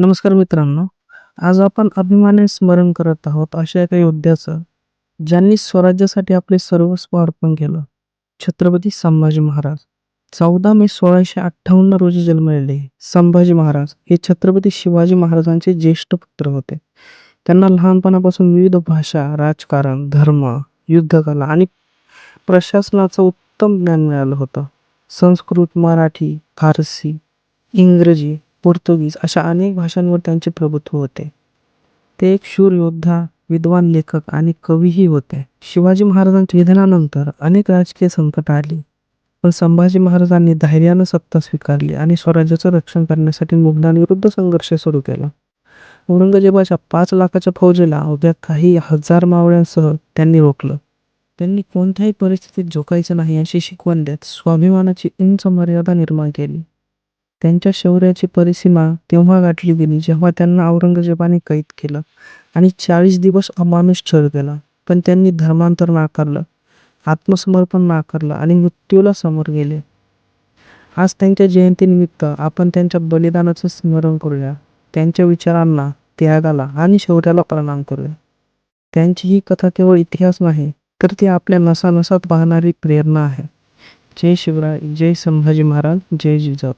नमस्कार मित्रांनो आज आपण अभिमानाने स्मरण करत आहोत अशा एका योद्ध्याचं ज्यांनी स्वराज्यासाठी आपले सर्वस्व अर्पण केलं. छत्रपती संभाजी महाराज. चौदा मे सोळाशे अठ्ठावन्न रोजी जन्मलेले संभाजी महाराज हे छत्रपती शिवाजी महाराजांचे ज्येष्ठ पुत्र होते. त्यांना लहानपणापासून विविध भाषा राजकारण धर्म युद्धकला आणि प्रशासनाचं उत्तम ज्ञान मिळालं होतं. संस्कृत मराठी फारसी इंग्रजी पोर्तुगीज अशा अनेक भाषांवर त्यांचे प्रभुत्व होते. ते एक शूर योद्धा विद्वान लेखक आणि कवीही होते. शिवाजी महाराजांच्या निधनानंतर अनेक राजकीय संकट आली. पण संभाजी महाराजांनी धैर्यानं सत्ता स्वीकारली आणि स्वराज्याचं रक्षण करण्यासाठी मुघलांविरुद्ध संघर्ष सुरू केला. औरंगजेबाच्या पाच लाखाच्या फौजेला अवघ्या काही हजार मावळ्यांसह त्यांनी रोखलं. त्यांनी कोणत्याही परिस्थितीत झोकायचं नाही अशी शिकवण देत स्वाभिमानाची उंच मर्यादा निर्माण केली. त्यांच्या शौर्याची परिसीमा तेव्हा गाठली गेली जेव्हा त्यांना औरंगजेबाने कैद केलं आणि चाळीस दिवस अमानुष छळ केला. पण त्यांनी धर्मांतर नाकारलं आत्मसमर्पण नाकारलं आणि मृत्यूला समोर गेले. आज त्यांच्या जयंतीनिमित्त आपण त्यांच्या बलिदानाचं स्मरण करूया. त्यांच्या विचारांना त्यागाला आणि शौर्याला प्रणाम करूया. त्यांची ही कथा केवळ इतिहास नाही तर ती आपल्या नसानसात वाहणारी प्रेरणा आहे. जय शिवराय जय संभाजी महाराज जय जिजाऊ.